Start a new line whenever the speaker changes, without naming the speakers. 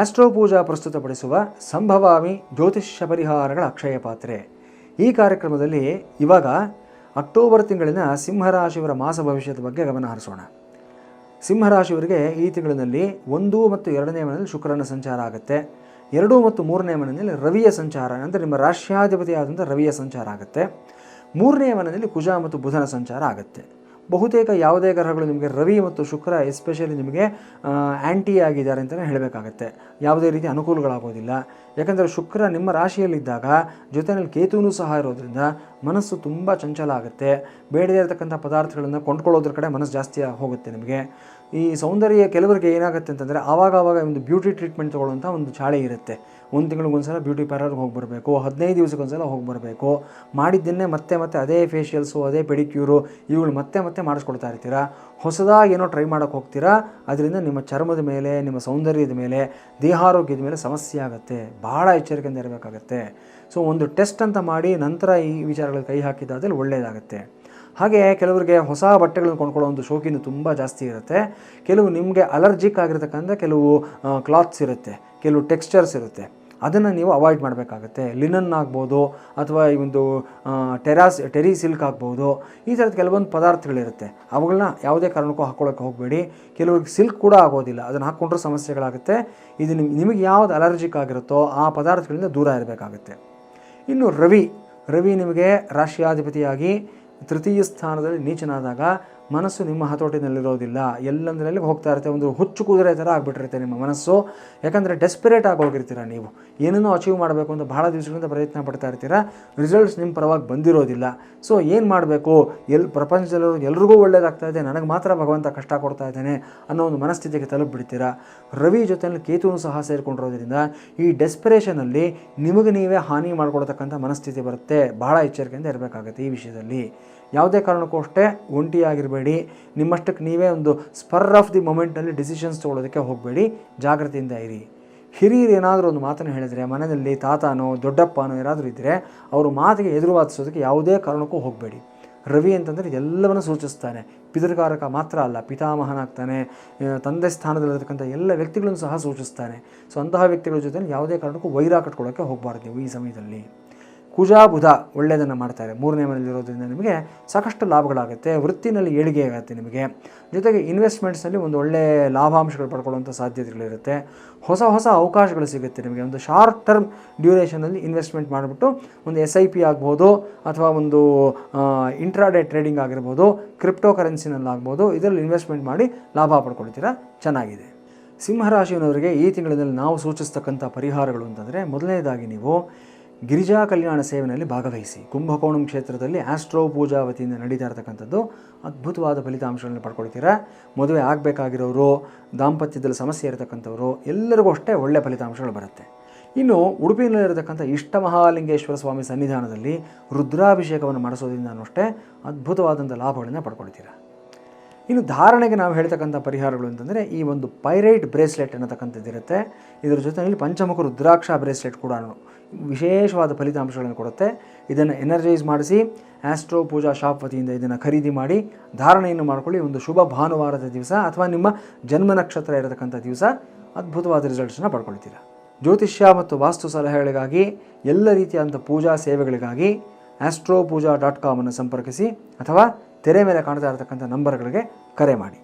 Astro ಪೂಜಾ ಪ್ರಸ್ತುತಪಡಿಸುವ ಸಂಭವಾಮಿ ಜ್ಯೋತಿಷ್ಯ ಪರಿಹಾರಗಳ ಅಕ್ಷಯ ಪಾತ್ರೆ. ಈ ಕಾರ್ಯಕ್ರಮದಲ್ಲಿ ಇವಾಗ ಅಕ್ಟೋಬರ್ ತಿಂಗಳಿನ ಸಿಂಹರಾಶಿಯವರ ಮಾಸ ಭವಿಷ್ಯದ ಬಗ್ಗೆ ಗಮನ ಹರಿಸೋಣ. ಸಿಂಹರಾಶಿಯವರಿಗೆ ಈ ತಿಂಗಳಿನಲ್ಲಿ ಒಂದು ಮತ್ತು ಎರಡನೇ ಮನೆಯಲ್ಲಿ ಶುಕ್ರನ ಸಂಚಾರ ಆಗುತ್ತೆ. ಎರಡು ಮತ್ತು ಮೂರನೇ ಮನೆಯಲ್ಲಿ ರವಿಯ ಸಂಚಾರ, ಅಂದರೆ ನಿಮ್ಮ ರಾಷ್ಟ್ರಾಧಿಪತಿಯಾದಂಥ ರವಿಯ ಸಂಚಾರ ಆಗುತ್ತೆ. ಮೂರನೇ ಮನೆಯಲ್ಲಿ ಕುಜ ಮತ್ತು ಬುಧನ ಸಂಚಾರ ಆಗುತ್ತೆ. ಬಹುತೇಕ ಯಾವುದೇ ಗ್ರಹಗಳು ನಿಮಗೆ ರವಿ ಮತ್ತು ಶುಕ್ರ ಎಸ್ಪೆಷಲಿ ನಿಮಗೆ ಆ್ಯಂಟಿ ಆಗಿದ್ದಾರೆ ಅಂತಲೇ ಹೇಳಬೇಕಾಗತ್ತೆ. ಯಾವುದೇ ರೀತಿ ಅನುಕೂಲಗಳಾಗೋದಿಲ್ಲ. ಯಾಕಂದರೆ ಶುಕ್ರ ನಿಮ್ಮ ರಾಶಿಯಲ್ಲಿದ್ದಾಗ ಜೊತೆಯಲ್ಲಿ ಕೇತುವೂ ಸಹ ಇರೋದ್ರಿಂದ ಮನಸ್ಸು ತುಂಬ ಚಂಚಲ ಆಗುತ್ತೆ. ಬೇಡದೇ ಇರತಕ್ಕಂಥ ಪದಾರ್ಥಗಳನ್ನು ಕೊಂಡ್ಕೊಳ್ಳೋದ್ರ ಕಡೆ ಮನಸ್ಸು ಜಾಸ್ತಿ ಹೋಗುತ್ತೆ ನಿಮಗೆ. ಈ ಸೌಂದರ್ಯ ಕೆಲವರಿಗೆ ಏನಾಗುತ್ತೆ ಅಂತಂದರೆ ಆವಾಗ ಆವಾಗ ಒಂದು ಬ್ಯೂಟಿ ಟ್ರೀಟ್ಮೆಂಟ್ ತೊಗೊಳ್ಳುವಂಥ ಒಂದು ಚಾಳಿ ಇರುತ್ತೆ. ಒಂದು ತಿಂಗಳಿಗೊಂದ್ಸಲ ಬ್ಯೂಟಿ ಪಾರ್ಲರ್ಗೆ ಹೋಗಿ ಬರಬೇಕು ಹದಿನೈದು ದಿವಸಕ್ಕೊಂದ್ಸಲ ಹೋಗಿ ಬರಬೇಕು ಮಾಡಿದ್ದನ್ನೇ ಮತ್ತೆ ಮತ್ತೆ ಅದೇ ಫೇಶಿಯಲ್ಸು ಅದೇ ಪೆಡಿಕ್ಯೂರು ಇವುಗಳು ಮತ್ತೆ ಮತ್ತೆ ಮಾಡಿಸ್ಕೊಳ್ತಾ ಇರ್ತೀರಾ? ಹೊಸದಾಗಿ ಏನೋ ಟ್ರೈ ಮಾಡೋಕ್ಕೆ ಹೋಗ್ತೀರಾ? ಅದರಿಂದ ನಿಮ್ಮ ಚರ್ಮದ ಮೇಲೆ, ನಿಮ್ಮ ಸೌಂದರ್ಯದ ಮೇಲೆ, ದೇಹಾರೋಗ್ಯದ ಮೇಲೆ ಸಮಸ್ಯೆ ಆಗುತ್ತೆ. ಭಾಳ ಎಚ್ಚರಿಕೆಯಿಂದ ಇರಬೇಕಾಗತ್ತೆ. ಸೊ ಒಂದು ಟೆಸ್ಟ್ ಅಂತ ಮಾಡಿ ನಂತರ ಈ ವಿಚಾರಗಳಿಗೆ ಕೈ ಹಾಕಿದ್ದಾದಲ್ಲಿ ಒಳ್ಳೆಯದಾಗುತ್ತೆ ಹಾಗೆ ಕೆಲವರಿಗೆ ಹೊಸ ಬಟ್ಟೆಗಳನ್ನು ಕೊಂಡ್ಕೊಳ್ಳೋ ಒಂದು ಶೋಕಿನ ತುಂಬ ಜಾಸ್ತಿ ಇರುತ್ತೆ. ಕೆಲವು ನಿಮಗೆ ಅಲರ್ಜಿಕ್ ಆಗಿರತಕ್ಕಂಥ ಕೆಲವು ಕ್ಲಾತ್ಸ್ ಇರುತ್ತೆ. ಕೆಲವು ಟೆಕ್ಸ್ಚರ್ಸ್ ಇರುತ್ತೆ. ಅದನ್ನು ನೀವು ಅವಾಯ್ಡ್ ಮಾಡಬೇಕಾಗತ್ತೆ. ಲಿನನ್ ಆಗ್ಬೋದು ಅಥವಾ ಈ ಒಂದು ಟೆರಾಸ್ ಟೆರಿ ಸಿಲ್ಕ್ ಆಗ್ಬೋದು. ಈ ಥರದ ಕೆಲವೊಂದು ಪದಾರ್ಥಗಳಿರುತ್ತೆ. ಅವುಗಳನ್ನ ಯಾವುದೇ ಕಾರಣಕ್ಕೂ ಹಾಕ್ಕೊಳ್ಳೋಕೆ ಹೋಗಬೇಡಿ. ಕೆಲವ್ರಿಗೆ ಸಿಲ್ಕ್ ಕೂಡ ಆಗೋದಿಲ್ಲ. ಅದನ್ನು ಹಾಕ್ಕೊಂಡ್ರೆ ಸಮಸ್ಯೆಗಳಾಗುತ್ತೆ. ಇದು ನಿಮ್ಗೆ ನಿಮಗೆ ಯಾವ್ದು ಅಲರ್ಜಿಕ್ ಆಗಿರುತ್ತೋ ಆ ಪದಾರ್ಥಗಳಿಂದ ದೂರ ಇರಬೇಕಾಗುತ್ತೆ. ಇನ್ನು ರವಿ ರವಿ ನಿಮಗೆ ರಾಷ್ಟ್ರಾಧಿಪತಿಯಾಗಿ ತೃತೀಯ ಸ್ಥಾನದಲ್ಲಿ ನೀಚನಾದಾಗ ಮನಸ್ಸು ನಿಮ್ಮ ಹತೋಟಿನಲ್ಲಿರೋದಿಲ್ಲ. ಎಲ್ಲಂದ್ರಲ್ಲಿ ಹೋಗ್ತಾ ಇರುತ್ತೆ? ಒಂದು ಹುಚ್ಚು ಕುದುರೆ ಥರ ಆಗಿಬಿಟ್ಟಿರುತ್ತೆ ನಿಮ್ಮ ಮನಸ್ಸು. ಯಾಕಂದರೆ ಡೆಸ್ಪಿರೇಟ್ ಆಗಿ ಹೋಗಿರ್ತೀರ ನೀವು. ಏನನ್ನೂ ಅಚೀವ್ ಮಾಡಬೇಕು ಅಂತ ಭಾಳ ದಿವಸಗಳಿಂದ ಪ್ರಯತ್ನ ಪಡ್ತಾ ಇರ್ತೀರ. ರಿಸಲ್ಟ್ಸ್ ನಿಮ್ಮ ಪರವಾಗಿ ಬಂದಿರೋದಿಲ್ಲ. ಸೊ ಏನು ಮಾಡಬೇಕು? ಎಲ್ಲಿ ಪ್ರಪಂಚದಲ್ಲಿರೋ ಎಲ್ರಿಗೂ ಒಳ್ಳೇದಾಗ್ತಾ ಇದೆ. ನನಗೆ ಮಾತ್ರ ಭಗವಂತ ಕಷ್ಟ ಕೊಡ್ತಾ ಇದ್ದಾನೆ ಅನ್ನೋ ಒಂದು ಮನಸ್ಥಿತಿಗೆ ತಲುಪಿಬಿಡ್ತೀರಾ. ರವಿ ಜೊತೆಯಲ್ಲಿ ಕೇತುನು ಸಹ ಸೇರಿಕೊಂಡಿರೋದ್ರಿಂದ ಈ ಡೆಸ್ಪಿರೇಷನಲ್ಲಿ ನಿಮಗೆ ನೀವೇ ಹಾನಿ ಮಾಡ್ಕೊಳ್ತಕ್ಕಂಥ ಮನಸ್ಥಿತಿ ಬರುತ್ತೆ. ಬಹಳ ಎಚ್ಚರಿಕೆಯಿಂದ ಇರಬೇಕಾಗುತ್ತೆ ಈ ವಿಷಯದಲ್ಲಿ. ಯಾವುದೇ ಕಾರಣಕ್ಕೂ ಅಷ್ಟೇ ಒಂಟಿಯಾಗಿರಬೇಡಿ. ನಿಮ್ಮಷ್ಟಕ್ಕೆ ನೀವೇ ಒಂದು ಸ್ಪರ್ ಆಫ್ ದಿ ಮೊಮೆಂಟ್ನಲ್ಲಿ ಡಿಸಿಷನ್ಸ್ ತೊಗೊಳೋದಕ್ಕೆ ಹೋಗಬೇಡಿ. ಜಾಗ್ರತೆಯಿಂದ ಇರಿ. ಹಿರಿಯರು ಏನಾದರೂ ಒಂದು ಮಾತನ್ನು ಹೇಳಿದರೆ, ಮನೆಯಲ್ಲಿ ತಾತನೋ, ದೊಡ್ಡಪ್ಪನೋ ಏನಾದರೂ ಇದ್ದರೆ ಅವರು ಮಾತಿಗೆ ಎದುರುವಾದಿಸೋದಕ್ಕೆ ಯಾವುದೇ ಕಾರಣಕ್ಕೂ ಹೋಗಬೇಡಿ. ರವಿ ಅಂತಂದರೆ ಎಲ್ಲವನ್ನು ಸೂಚಿಸ್ತಾನೆ. ಪಿತೃಕಾರಕ ಮಾತ್ರ ಅಲ್ಲ, ಪಿತಾಮಹನಾಗ್ತಾನೆ ತಂದೆ ಸ್ಥಾನದಲ್ಲಿರ್ತಕ್ಕಂಥ ಎಲ್ಲ ವ್ಯಕ್ತಿಗಳನ್ನು ಸಹ ಸೂಚಿಸ್ತಾನೆ. ಸೊ ಅಂತಹ ವ್ಯಕ್ತಿಗಳ ಜೊತೆ ಯಾವುದೇ ಕಾರಣಕ್ಕೂ ವೈರ ಕಟ್ಕೊಳ್ಳೋಕ್ಕೆ ಹೋಗಬಾರ್ದು ನೀವು ಈ ಸಮಯದಲ್ಲಿ. ಕುಜ ಬುಧ ಒಳ್ಳೆಯದನ್ನು ಮಾಡ್ತಾರೆ. ಮೂರನೇ ಮನೆಯಲ್ಲಿರೋದ್ರಿಂದ ನಿಮಗೆ ಸಾಕಷ್ಟು ಲಾಭಗಳಾಗುತ್ತೆ, ವೃತ್ತಿನಲ್ಲಿ ಏಳಿಗೆ ಆಗುತ್ತೆ ನಿಮಗೆ. ಜೊತೆಗೆ ಇನ್ವೆಸ್ಟ್ಮೆಂಟ್ಸ್ನಲ್ಲಿ ಒಂದು ಒಳ್ಳೆಯ ಲಾಭಾಂಶಗಳು ಪಡ್ಕೊಳ್ಳುವಂಥ ಸಾಧ್ಯತೆಗಳಿರುತ್ತೆ. ಹೊಸ ಹೊಸ ಅವಕಾಶಗಳು ಸಿಗುತ್ತೆ ನಿಮಗೆ. ಒಂದು ಶಾರ್ಟ್ ಟರ್ಮ್ ಡ್ಯೂರೇಷನಲ್ಲಿ ಇನ್ವೆಸ್ಟ್ಮೆಂಟ್ ಮಾಡಿಬಿಟ್ಟು ಒಂದು ಎಸ್ ಐ ಪಿ ಆಗ್ಬೋದು, ಅಥವಾ ಒಂದು ಇಂಟ್ರಾಡೇ ಟ್ರೇಡಿಂಗ್ ಆಗಿರ್ಬೋದು, ಕ್ರಿಪ್ಟೋ ಕರೆನ್ಸಿನಲ್ಲಾಗ್ಬೋದು ಇದರಲ್ಲಿ ಇನ್ವೆಸ್ಟ್ಮೆಂಟ್ ಮಾಡಿ ಲಾಭ ಪಡ್ಕೊಳ್ತೀರಾ? ಚೆನ್ನಾಗಿದೆ. ಸಿಂಹರಾಶಿಯವರಿಗೆ ಈ ತಿಂಗಳಲ್ಲಿ ನಾವು ಸೂಚಿಸ್ತಕ್ಕಂಥ ಪರಿಹಾರಗಳು ಅಂತಂದರೆ, ಮೊದಲನೇದಾಗಿ ನೀವು ಗಿರಿಜಾ ಕಲ್ಯಾಣ ಸೇವೆಯಲ್ಲಿ ಭಾಗವಹಿಸಿ ಕುಂಭಕೋಣಂ ಕ್ಷೇತ್ರದಲ್ಲಿ ಆಸ್ಟ್ರೋ ಪೂಜಾ ವತಿಯಿಂದ ನಡೀತಾ ಇರತಕ್ಕಂಥದ್ದು ಅದ್ಭುತವಾದ ಫಲಿತಾಂಶಗಳನ್ನು ಪಡ್ಕೊಳ್ತೀರಾ? ಮದುವೆ ಆಗಬೇಕಾಗಿರೋರು, ದಾಂಪತ್ಯದಲ್ಲಿ ಸಮಸ್ಯೆ ಇರತಕ್ಕಂಥವ್ರು, ಎಲ್ಲರಿಗೂ ಅಷ್ಟೇ ಒಳ್ಳೆಯ ಫಲಿತಾಂಶಗಳು ಬರುತ್ತೆ. ಇನ್ನು ಉಡುಪಿನಲ್ಲಿರತಕ್ಕಂಥ ಇಷ್ಟ ಮಹಾಲಿಂಗೇಶ್ವರ ಸ್ವಾಮಿ ಸನ್ನಿಧಾನದಲ್ಲಿ ರುದ್ರಾಭಿಷೇಕವನ್ನು ಮಾಡಿಸೋದ್ರಿಂದ ಅಷ್ಟೇ ಅದ್ಭುತವಾದಂಥ ಲಾಭಗಳನ್ನು ಪಡ್ಕೊಳ್ತೀರಾ? ಇನ್ನು ಧಾರಣೆಗೆ ನಾವು ಹೇಳ್ತಕ್ಕಂಥ ಪರಿಹಾರಗಳು ಅಂತಂದರೆ ಈ ಒಂದು ಪೈರೈಟ್ ಬ್ರೇಸ್ಲೆಟ್ ಅನ್ನತಕ್ಕಂಥದ್ದು ಇರುತ್ತೆ. ಇದರ ಜೊತೆಯಲ್ಲಿ ಪಂಚಮುಖ ರುದ್ರಾಕ್ಷ ಬ್ರೇಸ್ಲೆಟ್ ಕೂಡ ವಿಶೇಷವಾದ ಫಲಿತಾಂಶಗಳನ್ನು ಕೊಡುತ್ತೆ. ಇದನ್ನು ಎನರ್ಜೈಸ್ ಮಾಡಿಸಿ ಆಸ್ಟ್ರೋ ಪೂಜಾ ಶಾಪ್ ವತಿಯಿಂದ ಇದನ್ನು ಖರೀದಿ ಮಾಡಿ ಧಾರಣೆಯನ್ನು ಮಾಡ್ಕೊಳ್ಳಿ. ಒಂದು ಶುಭ ಭಾನುವಾರದ ದಿವಸ ಅಥವಾ ನಿಮ್ಮ ಜನ್ಮ ನಕ್ಷತ್ರ ಇರತಕ್ಕಂಥ ದಿವಸ ಅದ್ಭುತವಾದ ರಿಸಲ್ಟ್ಸನ್ನು ಪಡ್ಕೊಳ್ತೀರ. ಜ್ಯೋತಿಷ್ಯ ಮತ್ತು ವಾಸ್ತು ಸಲಹೆಗಳಿಗಾಗಿ, ಎಲ್ಲ ರೀತಿಯಾದಂಥ ಪೂಜಾ ಸೇವೆಗಳಿಗಾಗಿ ಆಸ್ಟ್ರೋ ಪೂಜಾ ಡಾಟ್ ಕಾಮನ್ನು ಸಂಪರ್ಕಿಸಿ ಅಥವಾ ತೆರೆ ಮೇಲೆ ಕಾಣ್ತಾ ಇರತಕ್ಕಂಥ ನಂಬರ್ಗಳಿಗೆ ಕರೆ ಮಾಡಿ.